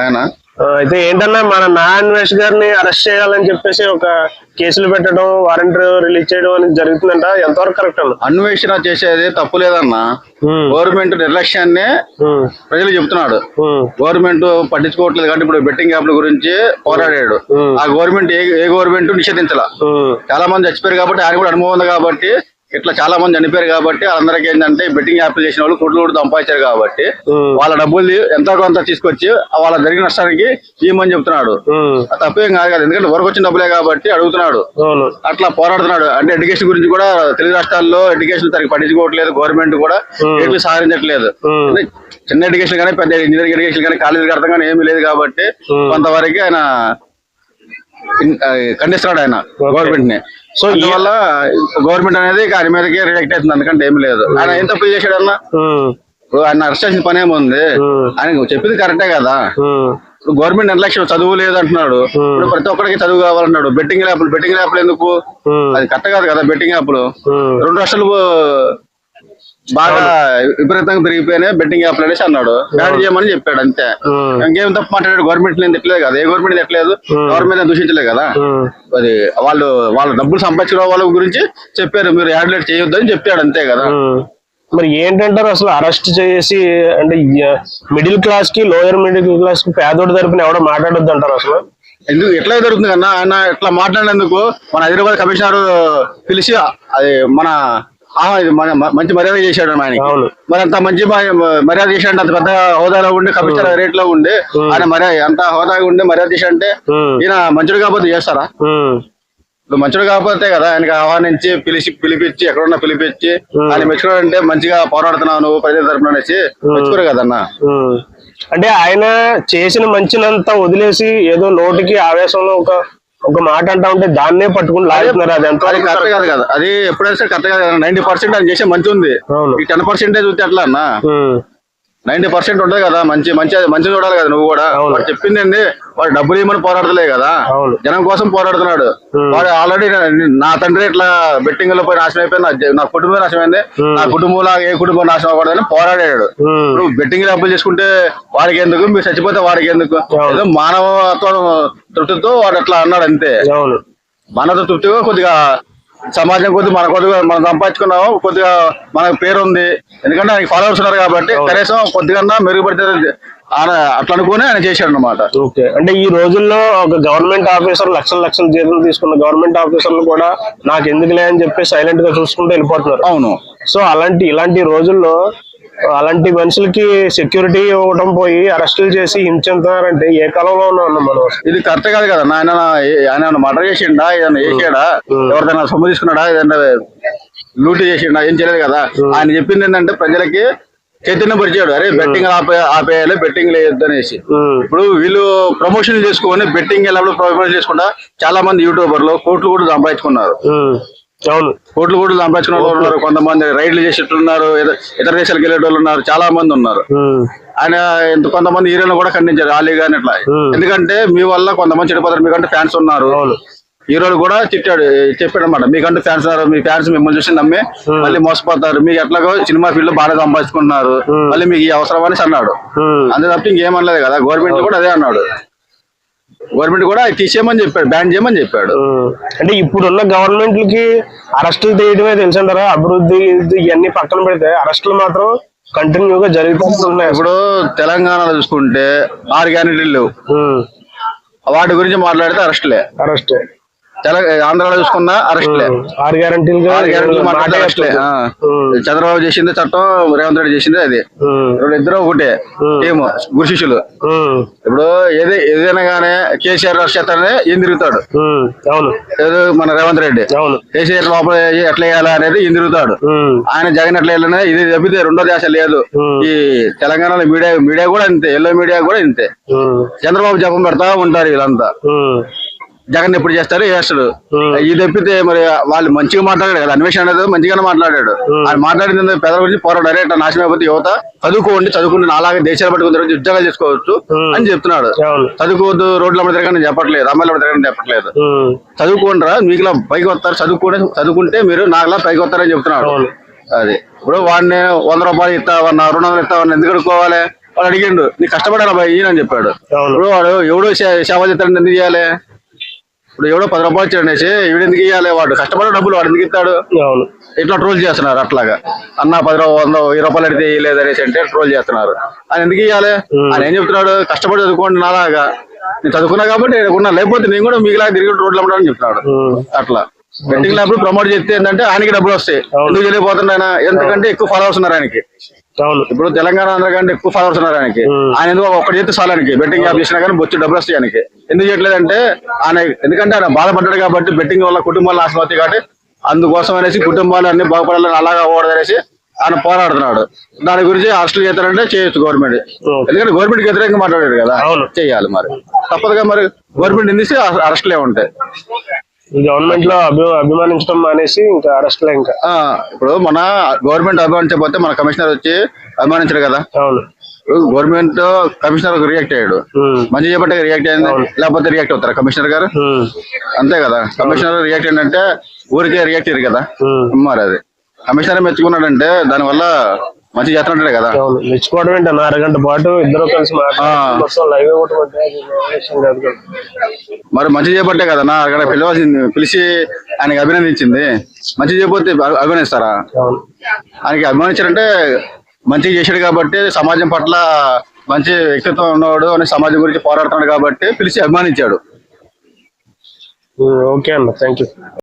ఆయన? అయితే ఏంటన్నా మన నారాయణ గారిని అరెస్ట్ చేయాలని చెప్పేసి ఒక కేసులు పెట్టడం వారెంట్ రిలీజ్ చేయడం అనేది జరుగుతుందంట. ఎంతవరకు కరెక్ట్ అన్న? అన్వేషణ చేసేది తప్పు లేదన్నా గవర్నమెంట్ నిర్లక్ష్యాన్ని ప్రజలు చెప్తున్నాడు. గవర్నమెంట్ పట్టించుకోవట్లేదు కాబట్టి ఇప్పుడు బెట్టింగ్ యాప్ల గురించి పోరాడాడు. ఆ గవర్నమెంట్ ఏ గవర్నమెంట్ నిషేధించాల. చాలా మంది చచ్చిపోయారు కాబట్టి ఆయన కూడా అనుభవం ఉంది కాబట్టి ఇట్లా చాలా మంది చనిపోయారు కాబట్టి వాళ్ళందరికీ ఏంటంటే బెట్టింగ్ యాప్లు చేసిన వాళ్ళు కోట్లు కూడా సంపాదించారు కాబట్టి వాళ్ళ డబ్బులు ఎంతో కొంత తీసుకొచ్చి వాళ్ళ జరిగిన నష్టానికి ఇవ్వమని చెప్తున్నాడు. తప్పేం కాదు కదా ఎందుకంటే వరకు వచ్చిన డబ్బులే కాబట్టి అడుగుతున్నాడు. అట్లా పోరాడుతున్నాడు. అంటే ఎడ్యుకేషన్ గురించి కూడా తెలుగు రాష్ట్రాల్లో ఎడ్యుకేషన్ సరిగ్గా పట్టించుకోవట్లేదు గవర్నమెంట్ కూడా ఏమీ సహకరించట్లేదు. చిన్న ఎడ్యుకేషన్ కానీ పెద్ద ఇంజనీరింగ్ ఎడ్యుకేషన్ కానీ కాలేజీకి అర్థం కానీ ఏమీ లేదు కాబట్టి. కొంతవరకు ఆయన ఖండిస్తున్నాడు ఆయన గవర్నమెంట్ని. సో అందువల్ల గవర్నమెంట్ అనేది ఆయన మీదకి రియాక్ట్ అవుతుంది. అందుకంటే ఏమీ లేదు. ఆయన ఏం తప్పులు చేశాడన్న ఉమ్, ఇప్పుడు ఆయన అరెస్ట్ చేసిన పని ఏముంది? ఆయన చెప్పింది కరెక్టే కదా. ఇప్పుడు గవర్నమెంట్ నిర్లక్ష్యం చదువు లేదు అంటున్నాడు. ఇప్పుడు ప్రతి ఒక్కరికి చదువు కావాలన్నాడు. బెట్టింగ్ యాప్లు బెట్టింగ్ యాప్లు ఎందుకు? అది కరెక్ట్ కాదు కదా బెట్టింగ్ యాప్లు. రెండు లక్షలు బాగా విపరీతంగా పెరిగిపోయినాయి బెట్టింగ్ యాప్లు అనేసి అన్నాడు బ్యాన్ చేయమని చెప్పాడు అంతే. ఇంకేం తప్పు మాట్లాడాడు? గవర్నమెంట్ నేను తిట్టలేదు కదా. ఏ గవర్నమెంట్ తిట్టలేదు? గవర్నమెంట్ దూషించలేదు కదా. అది వాళ్ళు వాళ్ళ డబ్బులు సంపాదించిన వాళ్ళ గురించి చెప్పారు. మీరు యాడ్లెట్ చేయొద్దని చెప్పాడు అంతే కదా. మరి ఏంటంటారు అసలు అరెస్ట్ చేసి అంటే మిడిల్ క్లాస్కి లోయర్ మిడిల్ క్లాస్కి పేదోడి తరపున ఎవడో మాట్లాడొద్దు అంటారు అసలు? ఎందుకు? ఎట్లా జరుగుతుంది కన్నా? ఆయన ఇట్లా మాట్లాడినందుకు మన హైదరాబాద్ కమిషనర్ పిలిచి అది మన మంచి మర్యాద చేశాడు అవును. మరి అంత మంచి మర్యాద చేశాడు అంత పెద్ద హోదాలో ఉండి కమిషనర్ రేట్లో ఉండి ఆయన మర్యాద అంత హోదాగా ఉండి మర్యాద చేశాడంటే ఈయన మంచుడు కాకపోతే చేస్తారా? ఇప్పుడు మంచుడు కాకపోతే కదా ఆయనకి ఆహ్వానించి పిలిచి పిలిపించి ఎక్కడున్నా పిలిపించి ఆయన మెచ్చుకోవాలంటే మంచిగా పోరాడుతున్నావు నువ్వు ప్రజల తరపున అనేసి మెచ్చుకోరు కదన్న. అంటే ఆయన చేసిన మంచినంతా వదిలేసి ఏదో నోటికి ఆవేశంలో ఒక ఒక మాట అంటా ఉంటే దాన్నే పట్టుకుని లాగుతున్నారు అది ఎంత అది కరెక్ట్ కాదు కదా. అది ఎప్పుడైనా సరే కరెక్ట్ కాదు నైన్టీ పర్సెంట్ ఆయన చేసే మంచి ఉంది టెన్ పర్సెంటేజ్ చూస్తే ఎట్లా అన్న? నైన్టీ పర్సెంట్ ఉంటుంది కదా మంచి మంచి మంచి చూడాలి కదా నువ్వు కూడా. వాడు చెప్పింది ఏంది? వాడు డబ్బులు ఇవ్వమని పోరాడతలే కదా. జనం కోసం పోరాడుతున్నాడు. వాడు ఆల్రెడీ నా తండ్రి ఇట్లా బెట్టింగ్లో పోయి నాశనం అయిపోయింది. నా కుటుంబం నాశనమైంది. నా కుటుంబంలో ఏ కుటుంబం నాశనం అవ్వకూడదని పోరాడాడు. ఇప్పుడు బెట్టింగ్ డబ్బులు చేసుకుంటే వాడికి ఎందుకు? మీరు చచ్చిపోతే వాడికి ఎందుకు. ఏదో మానవత్వం తృప్తితో వాడు అట్లా అన్నాడు అంతే. మానవ తృప్తిగా కొద్దిగా సమాజం కొద్దిగా మన కొద్దిగా మనం సంపాదించుకున్నాము కొద్దిగా మనకు పేరు ఉంది ఎందుకంటే ఆయనకి ఫాలోవర్స్ ఉన్నారు కాబట్టి కనీసం కొద్దిగా మెరుగుపడితే ఆయన అట్లా అనుకుని ఆయన చేశాడు అనమాట ఓకే. అంటే ఈ రోజుల్లో ఒక గవర్నమెంట్ ఆఫీసర్ లక్షల లక్షల జీతం తీసుకున్న గవర్నమెంట్ ఆఫీసర్లు కూడా నాకు ఎందుకులే అని చెప్పి సైలెంట్గా చూసుకుంటూ వెళ్ళిపోతున్నారు. అవును. సో అలాంటి ఇలాంటి రోజుల్లో అలాంటి మనుషులకి సెక్యూరిటీ ఇవ్వడం పోయి అరెస్టులు చేసి హింసించుతున్నారంటే ఏ కాలంలో ఉన్నాం మనం? ఇది కరెక్ట్ కాదు కదా. ఆయన ఆయన మర్డర్ చేసిండా? ఏదైనా చేసాడా ఎవరిదైనా సొమ్ము తీసుకున్నాడా? ఏదైనా లూటీ చేసిండా? ఏం చేయలేదు కదా. ఆయన చెప్పింది ఏంటంటే ప్రజలకి చైతన్యం పరిచాడు. అరే బెట్టింగ్ ఆపే ఆపేయాలి బెట్టింగ్ లేదు అనేసి ఉమ్, ఇప్పుడు వీళ్ళు ప్రమోషన్ చేసుకొని బెట్టింగ్ వెళ్ళినప్పుడు ప్రమోషన్ చేసుకుంటా చాలా మంది యూట్యూబర్లు కోట్లు కూడా సంపాదించుకున్నారు. అవును. కోట్లు వాళ్ళు ఉన్నారు కొంతమంది రైడ్లు చేసేట్టున్నారు ఇతర దేశాలకు వెళ్ళే వాళ్ళు ఉన్నారు చాలా మంది ఉన్నారు ఆయన ఎంత కొంతమంది హీరోలు కూడా ఖండించారు ఆలీ గాని ఇట్లా. ఎందుకంటే మీ వల్ల కొంతమంది చెడిపోతారు మీకంటే ఫ్యాన్స్ ఉన్నారు. హీరోలు కూడా తిట్టాడు చెప్పాడు అనమాట మీకంటే ఫ్యాన్స్ ఉన్నారు మీ ఫ్యాన్స్ మిమ్మల్ని చూసి నమ్మి మళ్ళీ మోసపోతారు. మీకు ఎట్లాగో సినిమా ఫీల్డ్ బాగా సంపాదించుకుంటున్నారు మళ్ళీ మీకు ఈ అవసరం అనేసి అన్నాడు. అంతే తప్ప ఇంకేమనలేదు కదా గవర్నమెంట్ కూడా అదే అన్నాడు. గవర్నమెంట్ కూడా తీసేయమని చెప్పాడు బ్యాన్ చేయమని చెప్పాడు. అంటే ఇప్పుడున్న గవర్నమెంట్లకి అరెస్టులు తీయడమే తెలుసంటారా? అభివృద్ధి ఇవన్నీ పక్కన పెడితే అరెస్టులు మాత్రం కంటిన్యూగా జరుగుతూ ఉన్నాయి. ఇప్పుడు తెలంగాణలో చూసుకుంటే ఆరు గ్యారెంటీలు లేవు. వాటి గురించి మాట్లాడితే అరెస్ట్లే. అరెస్ట్. ఆంధ్రాలో చూసుకున్నా అరెస్ట్లే ఆరు గ్యారెంటీలు అరెస్ట్లే చంద్రబాబు చేసింది చట్టం రేవంత్ రెడ్డి చేసింది అది. రెండు ఇద్దరు ఒకటే టీము గురు శిష్యులు. ఇప్పుడు ఏది ఏదైనా గానీ కేసీఆర్ అరెస్ట్ చేస్తారని ఏం తిరుగుతాడు? అవును. ఏదో మన రేవంత్ రెడ్డి. అవును. కేసీఆర్ లోపల ఎట్లా వేయాలా అనేది ఏం తిరుగుతాడు? ఆయన జగన్ ఎట్లా వెళ్ళినా ఇది తప్పితే రెండో దేశ లేదు. ఈ తెలంగాణలో మీడియా మీడియా కూడా ఇంతే ఎల్లో మీడియా కూడా ఇంతే. చంద్రబాబు జపం పెడతా ఉంటారు వీళ్ళంతా. జగన్ ఎప్పుడు చేస్తారు చేస్తాడు. ఇది తప్పితే మరి వాళ్ళు మంచిగా మాట్లాడాడు కదా అన్వేషణ అనేది మంచిగానే మాట్లాడాడు. ఆయన మాట్లాడింది పేదల గురించి పోరాడారు ఇట్లా నాశనం అయిపోతే యువత చదువుకోండి చదువుకుంటే అలాగే దేశాలు పట్టుకుని తిరగచ్చు, ఉద్యోగాలు చేసుకోవచ్చు. అని చెప్తున్నాడు. చదువుకోవద్దు రోడ్ల మీద తిరగని చెప్పట్లేదు అమ్మాయిల మీద తిరగని చెప్పట్లేదు. ఉమ్, చదువుకోండిరా మీకులా పైకి వస్తారు చదువుకుంటే చదువుకుంటే మీరు నాకులా పైకి వస్తారని చెప్తున్నాడు. అది. ఇప్పుడు వాడిని వంద రూపాయలు ఇస్తావన్నా రెండు వందలు ఇస్తావన్నా ఎందుకు అడుక్కోవాలి? వాడు అడిగిండు నీ కష్టపడాలి బాయ్ ఈయన అని చెప్పాడు. ఇప్పుడు వాడు ఎవడో సేవ చేస్తాడు ఎందుకు చేయాలి? ఇప్పుడు ఎవడో పది రూపాయలు ఇచ్చాడు అనేసి వీడు ఎందుకు ఇవ్వాలి వాడు కష్టపడే డబ్బులు వాడు ఎందుకు ఇస్తాడు? అవును. ఇట్లా ట్రోల్ చేస్తున్నారు అట్లాగా. అన్న పది రూ- వంద వెయ్యి రూపాయలు అడిగితే ఇవ్వలేదు అనేసి అంటే ట్రోల్ చేస్తున్నారు. ఆయన ఎందుకు ఇవ్వాలి ఆయన ఏం చెప్తున్నాడు? కష్టపడి చదువుకోండి నాలాగా. నేను చదువుకున్నా కాబట్టి నేను ఉన్నా. లేకపోతే నేను కూడా మీకులా తిరిగి రోడ్లు అమ్మడానికి చెప్తున్నాడు. అట్లా. బెట్టింగ్ ల్యాబ్ ప్రమోట్ చేస్తే ఏంటంటే ఆయనకి డబ్బులు వస్తాయి. ఎందుకు ఆయన ఎందుకంటే ఎక్కువ ఫాలోవర్స్ ఉన్నారు ఆయనకి. అవును. ఇప్పుడు తెలంగాణ ఆంధ్ర కంటే ఎక్కువ ఫాలోవర్స్ ఉన్నారు ఆయనకి. ఆయన ఎందుకు ఒక్కటి చేస్తే చాలు ఆయనకి. బెట్టింగ్ యాప్ చేసినా కానీ బొచ్చు డబ్బులు వస్తాయి ఆయనకి. ఎందుకు చేయట్లేదంటే ఆయన ఎందుకంటే ఆయన బాధపడ్డాడు కాబట్టి బెట్టింగ్ వల్ల కుటుంబాలు నాశనం అవుతాయి కాబట్టి అందుకోసం అనేసి కుటుంబాలు అన్ని బాగుపడాలని అలాగా అవ్వకూడదు అనేసి ఆయన పోరాడుతున్నాడు. దాని గురించి అరెస్టులు చేస్తారంటే చేయొచ్చు గవర్నమెంట్. ఎందుకంటే గవర్నమెంట్ వ్యతిరేకంగా మాట్లాడారు కదా. చేయాలి మరి. తప్పదుగా మరి గవర్నమెంట్ నిందిస్తే అరెస్టులే ఉంటాయి. గవర్నమెంట్లో అభి అభిమానించడం మానేసి ఇంకా అరెస్ట్లే ఇంకా. ఇప్పుడు మన గవర్నమెంట్ అభిమానించకపోతే మన కమిషనర్ వచ్చి అభిమానించడు కదా? అవును. గవర్నమెంట్ కమిషనర్ రియాక్ట్ అయ్యాడు. మంచి చేపట్టే రియాక్ట్ అయింది లేకపోతే రియాక్ట్ అవుతారా కమిషనర్ గారు. అంతే కదా. కమిషనర్ రియాక్ట్ అయిందంటే ఊరికే రియాక్ట్ అయ్యారు కదా. మరి అది. కమిషనర్ మెచ్చుకున్నాడంటే దానివల్ల మంచి చేస్తున్నట్టే కదా? అవును. మెచ్చుకోవడం ఏంటన్న అరగంట పాటు ఇద్దరు కలిసి లైవ్ కాదు కదా. మరి మంచి చేపట్టే కదా అక్కడ పిలవాల్సింది. పిలిచి ఆయనకి అభినందించింది. మంచి చేయకపోతే అభి- అభినందిస్తారా? ఆయనకి అభిమానించారంటే మంచిగా చేశాడు కాబట్టి సమాజం పట్ల మంచి వ్యక్తిత్వం ఉన్నవాడు అని సమాజం గురించి పోరాడుతున్నాడు కాబట్టి పిలిచి అభిమానించాడు ఓకే అన్న. థ్యాంక్